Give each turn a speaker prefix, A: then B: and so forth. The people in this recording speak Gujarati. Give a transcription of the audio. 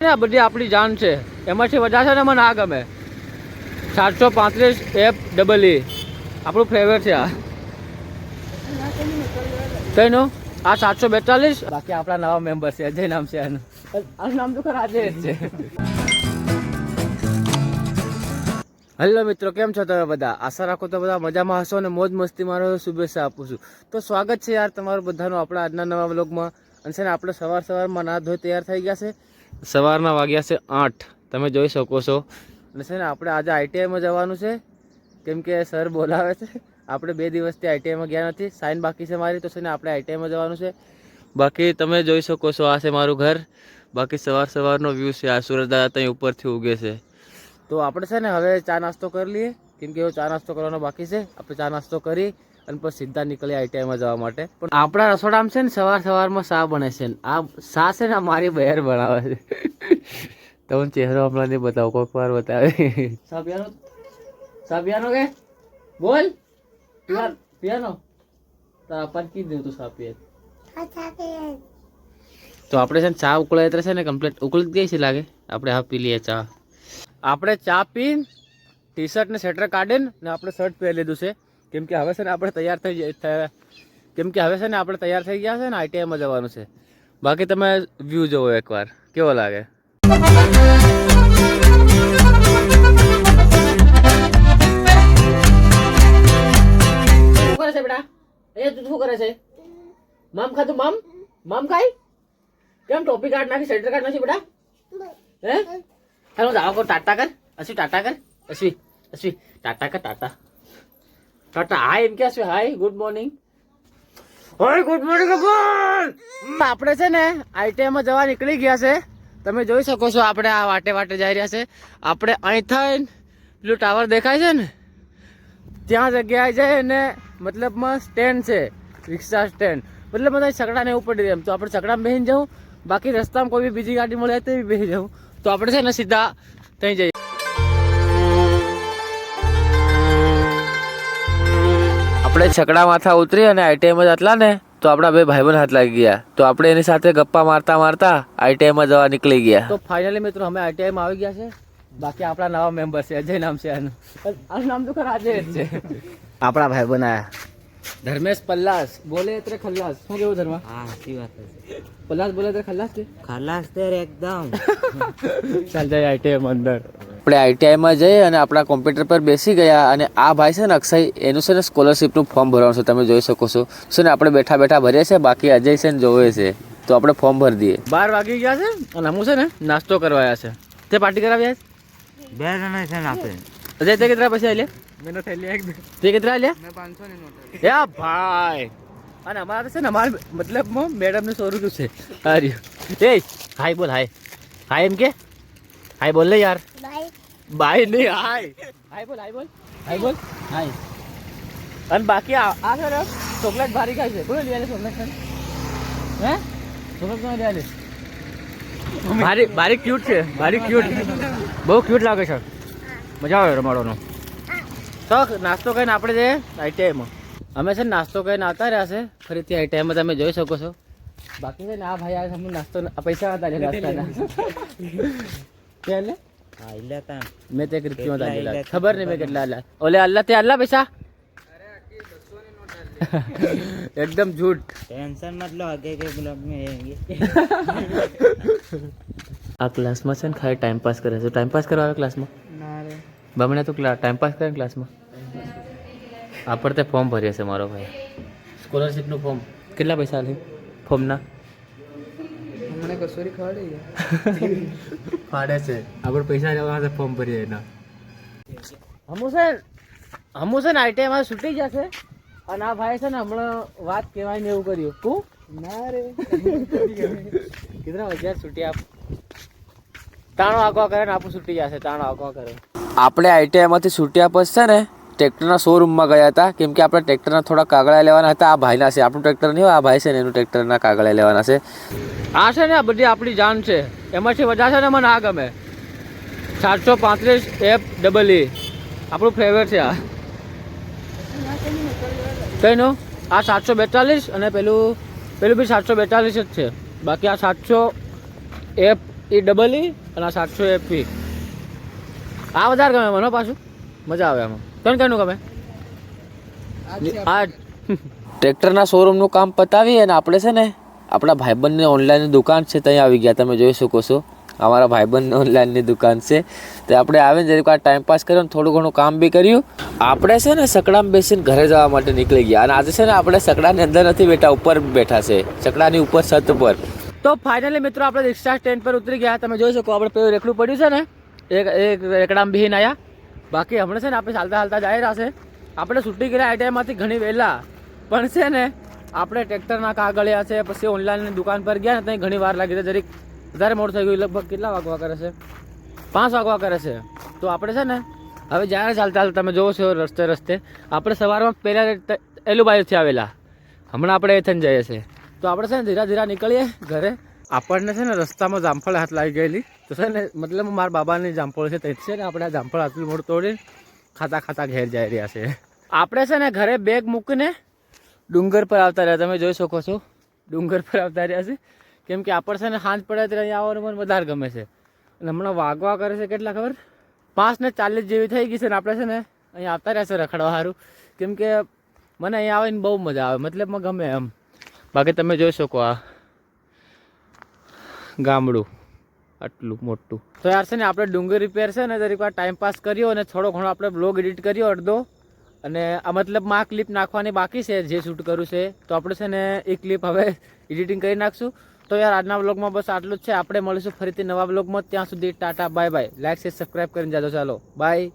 A: ને બધી આપણી જાન છે. એમાંથી વધારે ને મને આ ગમે. સાતસો પાંત્રીસ એફ ડબલ ઈ આપણું ફેવરેટ છે આ. કઈનું? આ સાતસો બેતાલીસ? બાકી આપણા નવા મેમ્બર છે, અજય નામ છે આનું. આનું નામ તો ખરા અજય છે. હેલો મિત્રો, કેમ છો તમે બધા? આશા રાખો તો બધા મજામાં હશો અને મોજ મસ્તી મારો શુભેચ્છા આપું છું. તો સ્વાગત છે યાર તમારું બધાનું આપણા આજના નવા વ્લોગમાં અને છે ને આપણે સવાર સવારમાં ના ધોઈ તૈયાર થઈ ગયા છે. સવારના વાગ્યા છે આઠ. તમે જોઈ શકો છો. અને છે ને, આપણે આજે આઈટીઆઈમાં જવાનું છે. કેમ કે સર બોલાવે છે. આપણે બે દિવસથી આઈટીઆઈમાં ગયા નથી. સાઇન બાકી છે મારી, તો છે ને, આપણે આઈટીઆઈમાં જવાનું છે. બાકી તમે જોઈ શકો છો, આ છે મારું ઘર. બાકી સવાર સવારનો વ્યૂ છે. આ દાદા ત્યાં ઉપરથી ઉગે છે. તો આપણે છે ને, હવે ચા નાસ્તો કરી લઈએ. કેમ કે એવો ચા નાસ્તો કરવાનો બાકી છે. આપણે ચા નાસ્તો કરી અને પછી સીધા નીકળીએ આઈટીઆઈમાં જવા માટે. પણ આપણા રસોડામાં છે ને સવાર સવારમાં શા બને છે ને. આ શા છે ને આ મારી બહેર બનાવે છે. તમને ચહેરો હમણાં નહીં બતાવો કોઈક વાર બતાવે. સાબિયાનો સાબિયાનો કે? બોલ. પિયા પિયાનો? તારા પર કીધું તું સાપિયે તો આપણે છે ને ચા ઉકળાય ત્યારે છે ને કમ્પ્લીટ ઉકળી ગઈ છે લાગે? આપણે હા પી લઈએ ચા. આપણે ચા પીને ટી શર્ટ ને સ્વેટર કાઢીને ને આપણે શર્ટ પહેરી લીધું છે. કેમ કે હવે છે ને આપણે તૈયાર થઈ કેમ કે હવે છે ને આપણે તૈયાર થઈ ગયા છે ને આઈટીઆઈમાં જવાનું છે. બાકી તમે વ્યૂ જોવો એકવાર. કેવો લાગે? કરે છે બેટા? એ તું શું કરે છે? મામ ખાધું મામ? મામ કેમ ટોપી કાઢ નાખી સ્વેટર કાઢ નાખી બેટા? હે? હેલો જાવ કો ટાટા કર. અશ્વી ટાટા કર. અશ્વી અશ્વી ટાટા કર ટાટા ટાટા હાય એમ કે છે hi good morning hi good morning Kapoor આપણે છે ને આઈટીઆઈમાં જવા નીકળી ગયા છે. તમે જોઈ શકો છો, આપણે આ વાટે વાટે જઈ રહ્યા છે. આપણે અહીં થઈને પેલું ટાવર દેખાય છે ને, ત્યાં જગ્યાએ જાય ને મતલબમાં સ્ટેન્ડ છે રિક્ષા સ્ટેન્ડ મતલબ બધા છકડા ને એવું પડી એમ. તો આપણે છકડામાં બેસીને જવું, બાકી રસ્તામાં કોઈ બી બીજી ગાડી મળે તો બી બેસી જવું. તો આપણે છે ને સીધા ત્યાં જઈએ. આપણે છકડા માથા ઉતરી અને આઈટીઆઈમાં જતલા ને તો આપણા બે ભાઈબંધ હાથ લાગી ગયા. તો આપણે એની સાથે ગપ્પા મારતા મારતા આઈટીઆઈમાં જવા નીકળી ગયા. તો ફાઇનલી મિત્રો અમે આઈટીઆઈમાં આવી ગયા છે. બાકી આપણા નવા મેમ્બર છે અજય નામ છે આનું. આનું નામ તો ખરા અજય જ છે. આપણા ભાઈબંધ આયા. ધર્મેશ પલ્લાસ. બોલે એટલે ખલ્લાસ. શું કેવું ધર્મા?
B: હા સાચી વાત છે.
A: પલ્લાસ બોલે એટલે ખલ્લાસ છે
B: ખલ્લાસ તેર એકદમ.
A: ચાલ જાય આઈટીઆઈમાં અંદર. આપણે આઈટીઆઈમાં જઈ અને આપણા કોમ્પ્યુટર પર બેસી ગયા અને આ ભાઈ છે ને અક્ષય એનું છે ને સ્કોલરશિપનું ફોર્મ ભરવાનું છે તમે જોઈ શકો છો. છે ને આપણે બેઠા બેઠા ભરીએ છીએ બાકી અજય છે ને જોવે છે. તો આપણે ફોર્મ ભરી દઈએ. બાર વાગી ગયા છે અને હું છે ને નાસ્તો કરવા આવ્યા છે. તે પાર્ટી કરાવ્યા
B: બે જણા છે ને આપણે.
A: અજય તે કેટલા પૈસા આલ્યા? મેં થેલી એક તે કેટલા આલ્યા? પાંચસો ની નોટ યા ભાઈ! અને અમારે છે ને અમારે મતલબ મેડમ ને સો રૂપિયું છે. હારી એ હાય બોલ હાય. હાય એમ કે? હાય બોલ લે યાર. બાય નહીં હાય. હાય બોલ હાય બોલ. હાય બોલ. હાય. અને બાકી આ છે ને ચોકલેટ ભારી ખાય છે. બોલો લઈ ચોકલેટ હે? ચોકલેટ કોણ લઈ ભારી ભારી ક્યુટ છે. ભારી ક્યુટ બહુ ક્યુટ લાગે છે. મજા આવે રમાડવાનો. તો નાસ્તો કરીને આપણે જઈએ આઈટીઆઈમાં અમે છે ને નાસ્તો કરીને આવતા રહ્યા છે. ફરીથી આઈટીઆઈમાં તમે જોઈ શકો છો. બાકી છે ને આ ભાઈ આ નાસ્તો પૈસા હતા નાસ્તાના. એટલે મેં તે કીધી ક્યાં લાગેલા ખબર નહીં મેં કેટલા આલા ઓલે અલ્લા તે અલ્લા પૈસા? એકદમ झूठ
B: ટેન્શન મત લો આગે કે બ્લોગ મે
A: આ ક્લાસમાં છે ને ખાલી ટાઈમ પાસ કરે છે. ટાઈમ પાસ કરવા આવે ક્લાસમાં? ના રે. બમણે તો ટાઈમ પાસ કરે ક્લાસમાં? આપણ તે ફોર્મ ભરીએ છે મારો ભાઈ. સ્કોલરશિપનું ફોર્મ કેટલા પૈસા આલે? ફોર્મના
C: મને કસોરી ખવડાવી
A: ફાડે છે. આપણે પૈસા લેવા છે ફોર્મ ભરીએ એના. હમુસેન હમુસેન હમુ માં ને આઈટીઆઈમાં છૂટી જશે. અને આ ભાઈ છે ને હમણાં વાત કહેવાય ને એવું કર્યું. તું?
C: ના રે.
A: કેટલા વાગ્યા છૂટી આપ? તાણો આગવા કરે ને આપણું છૂટી જશે તાણો આગવા કરે. આપણે આઈટીઆઈમાંથી છૂટ્યા પછી છે ને ટ્રેક્ટરના શોરૂમમાં ગયા હતા. કેમ કે આપણે ટ્રેક્ટરના થોડા કાગળા લેવાના હતા. આ ભાઈના છે. આપણું ટ્રેક્ટર નહીં આ ભાઈ છે ને એનું ટ્રેક્ટરના કાગળા લેવાના છે. આ છે ને આ બધી આપણી જાન છે. એમાંથી વધારે છે ને મને આ ગમે. સાતસો પાંત્રીસ એફ ડબલ ઈ આપણું ફેવરેટ છે આ. કઈનું? આ સાતસો બેતાલીસ અને પેલું પેલું બી સાતસો બેતાલીસ જ છે. બાકી આ સાતસો એફ ઈ ડબલ ઈ અને આ સાતસો એફી આ વધારે ગમે મને પાછું. મજા આવે આમાં. તને કનું ગમે
C: આ
A: ટ્રેક્ટરના શોરૂમનું કામ પતાવી અને આપણે છે ને આપણા ભાઈબંધની ઓનલાઈનની દુકાન છે ત્યાં આવી ગયા. તમે જોઈ શકો છો. અમારા ભાઈબંધની ઓનલાઈનની દુકાન છે. તો આપણે આવીને જરીક આ ટાઈમ પાસ કર્યો ને થોડું ઘણું કામ બી કર્યું. આપણે છે ને સકડામાં બેસીને ઘરે જવા માટે નીકળી ગયા. અને આજે છે ને આપણે સકડાની અંદર નથી બેઠા ઉપર બેઠા છે. સકડાની ઉપર છત પર તો ફાઇનલી મિત્રો આપણે રિક્ષા સ્ટેન્ડ પર ઉતરી ગયા. તમે જોઈ શકો આપણે પેલું રેકડું પડ્યું છે ને? એક એક રેકડામાં બેહીને આવ્યા બાકી હમણાં છે ને આપણે ચાલતા ચાલતા જઈ રહ્યા છે. આપણે છૂટી ગયા આઈટીઆઈમાંથી ઘણી વહેલા. પણ છે ને, આપણે ટ્રેક્ટરના કાગળિયા છે, પછી ઓનલાઈનની દુકાન પર ગયા ને ત્યાં ઘણી વાર લાગી છે. જરીક વધારે મોડું થઈ ગયું, લગભગ કેટલા વાગવા કરે છે? પાંચ વાગવા કરે છે. તો આપણે છે ને, હવે જ્યારે ચાલતા ચાલતા, તમે જોવો છો રસ્તે રસ્તે, આપણે સવારમાં પહેલાં એલુબાઈથી આવેલા. હમણાં આપણે એ થઈને જઈએ છીએ. તો આપણે છે ને ધીરા ધીરા નીકળીએ ઘરે. આપણને છે ને રસ્તામાં જામફળ હાથ લાગી ગયેલી. તો છે ને, મતલબ મારા બાબાની જામફળ છે તેથી છે ને, આપણે આ જામફળ હાથથી મોડ તોડીને ખાતા ખાતા ઘેર જઈ રહ્યા છે. આપણે છે ને ઘરે બેગ મૂકીને ડુંગર પર આવતા રહ્યા. તમે જોઈ શકો છો, ડુંગર પર આવતા રહ્યા છે. કેમ કે આપણે છે ને સાંજ પડે ત્યારે અહીંયા આવવાનું મને વધારે ગમે છે. અને હમણાં વાગવા કરે છે કેટલા ખબર? પાંચ ને ચાલીસ જેવી થઈ ગઈ છે ને આપણે છે ને અહીંયા આવતા રહ્યા છે રખડવા સારું કેમ કે મને અહીંયા આવીને બહુ મજા આવે, મતલબ મને ગમે એમ. બાકી તમે જોઈ શકો આ. ગામડું. આટલું મોટું. તો યાર છે ને, આપણે ડુંગર રિપેર છે ને વાર ટાઈમ પાસ કર્યો અને થોડો ઘણો આપણે બ્લોગ એડિટ કર્યો અડધો. અને આ મતલબમાં ક્લિપ નાખવાની બાકી છે, જે શૂટ કર્યું છે. તો આપણે છે ને, એ ક્લિપ હવે એડિટિંગ કરી નાખશું. તો યાર આજના બ્લોગમાં બસ આટલું જ છે. આપણે મળીશું ફરીથી નવા બ્લોગમાં ત્યાં સુધી tata bye bye like share subscribe કરીને જાજો. ચાલો બાય